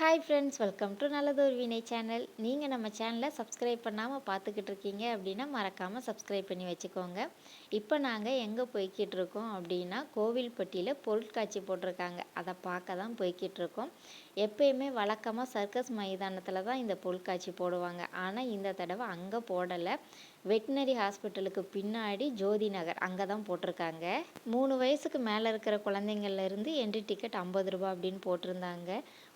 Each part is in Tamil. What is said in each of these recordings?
他 ஹாய் ஃப்ரெண்ட்ஸ் வெல்கம் டு நல்லதொரு வினை சேனல் நீங்கள் நம்ம சேனலை சப்ஸ்கிரைப் பண்ணாமல் பார்த்துக்கிட்டு இருக்கீங்க அப்படின்னா மறக்காமல் சப்ஸ்கிரைப் பண்ணி வச்சுக்கோங்க. இப்போ நாங்கள் எங்கே போய்கிட்டு இருக்கோம் அப்படின்னா கோவில்பட்டியில் பொருட்காட்சி போட்டிருக்காங்க. அதை பார்க்க தான் போய்கிட்டு இருக்கோம். எப்பயுமே வழக்கமாக சர்க்கஸ் மைதானத்தில் தான் இந்த பொருட்காட்சி போடுவாங்க. ஆனால் இந்த தடவை அங்கே போடலை. வெட்டினரி ஹாஸ்பிட்டலுக்கு பின்னாடி ஜோதி நகர் அங்கே தான் போட்டிருக்காங்க. மூணு வயசுக்கு மேலே இருக்கிற குழந்தைங்கள்லேருந்து என்ட்ரி டிக்கெட் ஐம்பது ரூபா அப்படின்னு போட்டிருந்தாங்க.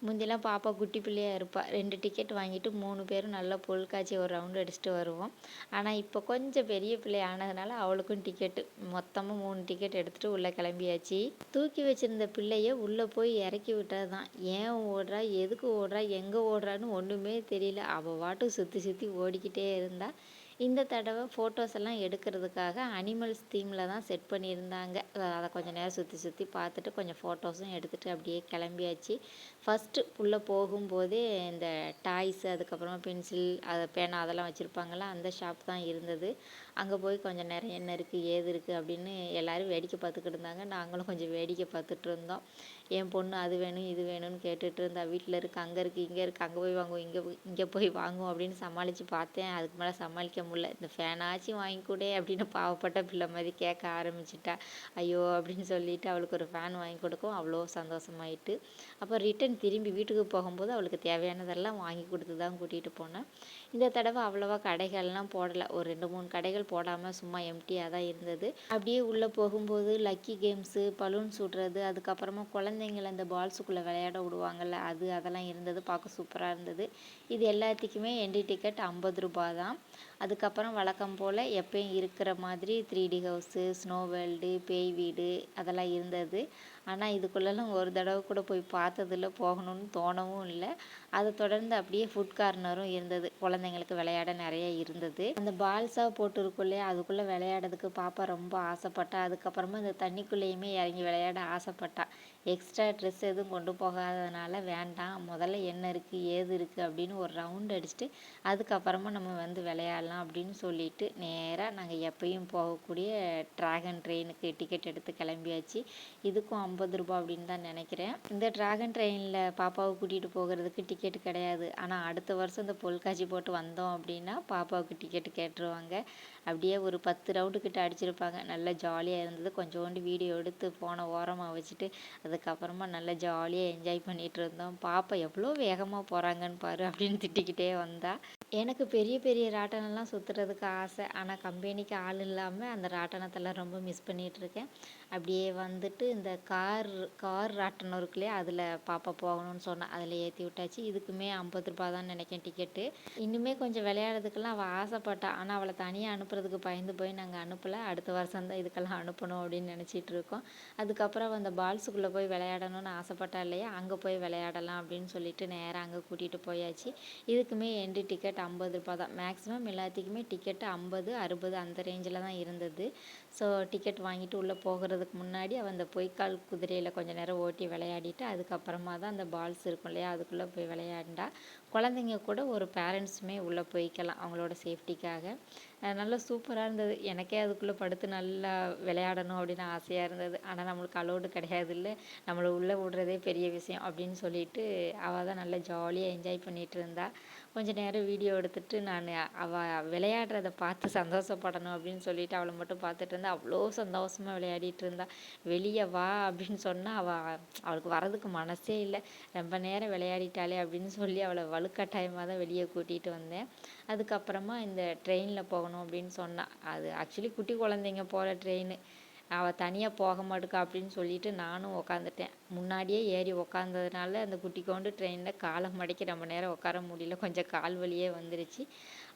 முந்திலாம் பாப்பா குட்டி பிள்ளையாக இருப்பாள் ரெண்டு டிக்கெட் வாங்கிட்டு மூணு பேரும் நல்லா பொருட்காட்சி ஒரு ரவுண்டு அடிச்சுட்டு வருவோம். ஆனால் இப்போ கொஞ்சம் பெரிய பிள்ளை ஆனதுனால அவளுக்கும் டிக்கெட்டு மொத்தமாக மூணு டிக்கெட் எடுத்துகிட்டு உள்ளே கிளம்பியாச்சு. தூக்கி வச்சுருந்த பிள்ளைய உள்ளே போய் இறக்கி விட்டது தான் ஏன் ஓடுறா? எதுக்கு ஓடுறா? எங்கே ஓடுறான்னு ஒன்றுமே தெரியல. அவள் வாட்டு சுற்றி சுற்றி ஓடிக்கிட்டே இருந்தாள் இந்த தடவை ஃபோட்டோஸ் எல்லாம் எடுக்கிறதுக்காக அனிமல்ஸ் தீமில் தான் செட் பண்ணியிருந்தாங்க. அதை கொஞ்சம் நேரம் சுற்றி சுற்றி பார்த்துட்டு கொஞ்சம் ஃபோட்டோஸும் எடுத்துகிட்டு அப்படியே கிளம்பியாச்சு. ஃபஸ்ட்டு உள்ளே போகும்போதே இந்த டாய்ஸு அதுக்கப்புறமா பென்சில் அதை பேனா அதெல்லாம் வச்சுருப்பாங்களா அந்த ஷாப் தான் இருந்தது. அங்கே போய் கொஞ்சம் நேரம் என்ன இருக்குது ஏது இருக்குது அப்படின்னு எல்லோரும் வேடிக்கை பார்த்துக்கிட்டு இருந்தாங்க. நாங்களும் கொஞ்சம் வேடிக்கை பார்த்துட்டு இருந்தோம். என் பொண்ணு அது வேணும் இது வேணும்னு கேட்டுட்டு இருந்தா வீட்டில் இருக்குது அங்கே இருக்குது இங்கே இருக்குது அங்கே போய் வாங்குவோம் இங்கே இங்கே போய் வாங்குவோம் அப்படின்னு சமாளித்து பார்த்தேன். அதுக்கு மேலே சமாளிக்க முடியல. இந்த ஃபேனாச்சும் வாங்கி கொடு அப்படின்னு பாவப்பட்ட பிள்ளை மாதிரி கேட்க ஆரம்பிச்சிட்டா. ஐயோ அப்படின்னு சொல்லிட்டு அவளுக்கு ஒரு ஃபேன் வாங்கி கொடுக்கும் அவ்வளோ சந்தோஷமாயிட்டு. அப்போ ரிட்டன் திரும்பி வீட்டுக்கு போகும்போது அவளுக்கு தேவையானதெல்லாம் வாங்கி கொடுத்து தான் கூட்டிகிட்டு போனேன். இந்த தடவை அவ்வளோவா கடைகள்லாம் போடலை. ஒரு ரெண்டு மூணு கடைகள் போடாமல் சும்மா எம்டியாக தான் இருந்தது. அப்படியே உள்ளே போகும்போது லக்கி கேம்ஸு பலூன் சுடுறது அதுக்கப்புறமா குழந்தைங்கள அந்த பால்ஸுக்குள்ளே விளையாட விடுவாங்கள்ல அது அதெல்லாம் இருந்தது. பார்க்க சூப்பராக இருந்தது. இது எல்லாத்துக்குமே என்ட்ரி டிக்கெட் ஐம்பது ரூபா தான். அதுக்கப்புறம் வழக்கம் போல் எப்பயும் இருக்கிற மாதிரி three D house snow world பேய் வீடு அதெல்லாம் இருந்தது. ஆனால் இதுக்குள்ளெல்லாம் ஒரு தடவை கூட போய் பார்த்ததில்ல போகணும்னு தோணவும் இல்லை. அதை தொடர்ந்து அப்படியே ஃபுட் கார்னரும் இருந்தது. குழந்தைங்களுக்கு விளையாட நிறைய இருந்தது. அந்த பால்ஸாக போட்டிருக்குள்ளே அதுக்குள்ளே விளையாடுறதுக்கு பாப்பா ரொம்ப ஆசைப்பட்டா. அதுக்கப்புறமா இந்த தண்ணிக்குள்ளேயுமே இறங்கி விளையாட ஆசைப்பட்டா. எக்ஸ்ட்ரா ட்ரெஸ் எதுவும் கொண்டு போகாததுனால வேண்டாம். முதல்ல என்ன இருக்குது ஏது இருக்குது அப்படின்னு ஒரு ரவுண்ட் அடிச்சுட்டு அதுக்கப்புறமா நம்ம வந்து விளையாடலாம் அப்படின்னு சொல்லிட்டு நேராக நாங்கள் எப்பயும் போகக்கூடிய ட்ராகன் ட்ரெயினுக்கு டிக்கெட் எடுத்து கிளம்பியாச்சு. இதுக்கும் ஐம்பது ரூபா அப்படின்னு தான் நினைக்கிறேன். இந்த ட்ராகன் ட்ரெயினில் பாப்பாவை கூட்டிகிட்டு போகிறதுக்கு டிக்கெட் கிடையாது. ஆனால் அடுத்த வருஷம் இந்த பொருட்காட்சி போட்டு வந்தோம் அப்படின்னா பாப்பாவுக்கு டிக்கெட் கேட்டுருவாங்க. அப்படியே ஒரு பத்து ரவுண்டு கிட்ட அடிச்சிருப்பாங்க. நல்லா ஜாலியாக இருந்தது. கொஞ்சோண்டு வீடியோ எடுத்து போன ஓரமாக வச்சுட்டு அதுக்கப்புறமா நல்லா ஜாலியாக என்ஜாய் பண்ணிகிட்டு இருந்தோம். பாப்பா எவ்வளோ வேகமாக போகிறாங்கன்னு பாரு அப்படின்னு திட்டிக்கிட்டே வந்தா. எனக்கு பெரிய பெரிய ராட்டனம்லாம் சுற்றுறதுக்கு ஆசை. ஆனால் கம்பெனிக்கு ஆள் இல்லாமல் அந்த ராட்டனத்தெல்லாம் ரொம்ப மிஸ் பண்ணிகிட்ருக்கேன் அப்படியே வந்துட்டு இந்த கார் கார் ராட்டனம் இருக்கு இல்லையா அதில் பாப்பா போகணும்னு சொன்னேன் அதில் ஏற்றி விட்டாச்சு. இதுக்குமே ஐம்பது ரூபா தான் நினைக்கிறேன் டிக்கெட்டு இன்னுமே கொஞ்சம் விளையாடுறதுக்கெல்லாம் அவள் ஆசைப்பட்டா. ஆனால் அவளை தனியாக அனுப்புறதுக்கு பயந்து போய் நாங்கள் அனுப்பலை. அடுத்த வருஷம் தான் இதுக்கெல்லாம் அனுப்பணும் அப்படின்னு நினச்சிட்டு இருக்கோம் அதுக்கப்புறம் அந்த பால்ஸுக்குள்ளே போய் விளையாடணும்னு ஆசைப்பட்டா இல்லையா அங்கே போய் விளையாடலாம் அப்படின்னு சொல்லிட்டு நேராக அங்கே கூட்டிகிட்டு போயாச்சு. இதுக்குமே என்ட்ரி டிக்கெட் ஐம்பது ரூபா தான். மேக்ஸிமம் எல்லாத்துக்குமே டிக்கெட்டு ஐம்பது அறுபது அந்த ரேஞ்சில் தான் இருந்தது. ஸோ டிக்கெட் வாங்கிட்டு உள்ளே போகிறதுக்கு முன்னாடி அவன் அந்த பொய்க்கால் குதிரையில் கொஞ்சம் நேரம் ஓட்டி விளையாடிட்டு அதுக்கப்புறமா தான் அந்த பால்ஸ் இருக்கும் இல்லையா அதுக்குள்ளே போய் விளையாண்டா. குழந்தைங்க கூட ஒரு பேரண்ட்ஸுமே உள்ளே போய்க்கலாம் அவங்களோட சேஃப்டிக்காக நல்லா சூப்பராக இருந்தது. எனக்கே அதுக்குள்ளே படுத்து நல்லா விளையாடணும் அப்படின்னு ஆசையாக இருந்தது. ஆனால் நம்மளுக்கு அலோடு கிடையாது இல்லை நம்மளை உள்ளே விடுறதே பெரிய விஷயம் அப்படின்னு சொல்லிட்டு அவள் தான் நல்லா ஜாலியாக என்ஜாய் பண்ணிகிட்டு இருந்தா. கொஞ்ச நேரம் வீடியோ எடுத்துட்டு நான் அவள் விளையாடுறத பார்த்து சந்தோஷப்படணும் அப்படின்னு சொல்லிட்டு அவளை மட்டும் பார்த்துட்டு இருந்தா. அவ்வளோ சந்தோஷமாக விளையாடிட்டு இருந்தா. வெளியே வா அப்படின்னு சொன்னால் அவள் அவளுக்கு வரதுக்கு மனசே இல்லை. ரொம்ப நேரம் விளையாடிட்டாளே அப்படின்னு சொல்லி அவளை வலுக்கட்டாயமாக தான் வெளியே கூட்டிகிட்டு வந்தேன். அதுக்கப்புறமா இந்த ட்ரெயினில் போகணும் அப்படின்னு சொன்னாள் அது ஆக்சுவலி குட்டி குழந்தைங்க போகிற ட்ரெயின். அவள் தனியாக போக மாட்டுக்கா அப்படின்னு சொல்லிட்டு நானும் உக்காந்துட்டேன். முன்னாடியே ஏறி உக்காந்ததுனால அந்த குட்டிக்கோண்டு ட்ரெயினில் காலை மடக்கி ரொம்ப நேரம் உட்கார முடியல. கொஞ்சம் கால் வலியே வந்துருச்சு.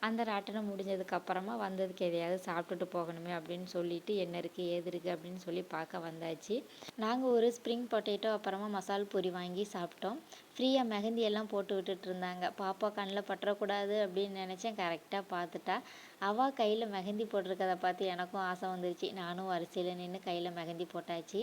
அந்த ராட்டினம் முடிஞ்சதுக்கப்புறமா வந்ததுக்கு எதையாவது சாப்பிட்டுட்டு போகணுமே அப்படின்னு சொல்லிட்டு என்ன இருக்குது ஏது இருக்குது அப்படின்னு சொல்லி பார்க்க வந்தாச்சு. நாங்கள் ஒரு ஸ்ப்ரிங் பொட்டேட்டோ அப்புறமா மசால் பூரி வாங்கி சாப்பிட்டோம். ஃப்ரீயாக மெஹந்தி எல்லாம் போட்டு விட்டுட்டு இருந்தாங்க. பாப்பா கண்ணில் பற்றக்கூடாது அப்படின்னு நினச்சேன். கரெக்டாக பார்த்துட்டா. அவள் கையில் மெஹந்தி போட்டிருக்கதை பார்த்து எனக்கும் ஆசை வந்துருச்சு. நானும் வரிசையில் நின்று கையில் மெஹந்தி போட்டாச்சு.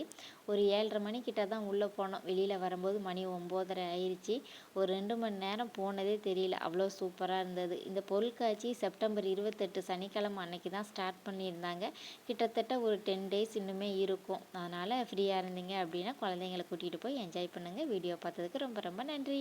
ஒரு ஏழரை மணிக்கிட்ட தான் உள்ளே போனோம். வெளியில் வரும்போது மணி ஒம்போதரை ஆயிடுச்சு ஒரு ரெண்டு மணி நேரம் போனதே தெரியல. அவ்வளோ சூப்பராக இருந்தது. இந்த பொருட்கள் பொருட்காட்சி செப்டம்பர் இருபத்தெட்டு சனிக்கிழமை அன்னைக்கு தான் ஸ்டார்ட் பண்ணியிருந்தாங்க. கிட்டத்தட்ட ஒரு டென் டேஸ் இன்னுமே இருக்கும். அதனால் ஃப்ரீயாக இருந்தீங்க அப்படின்னா குழந்தைங்களை கூட்டிகிட்டு போய் என்ஜாய் பண்ணுங்கள் வீடியோ பார்த்ததுக்கு ரொம்ப ரொம்ப நன்றி.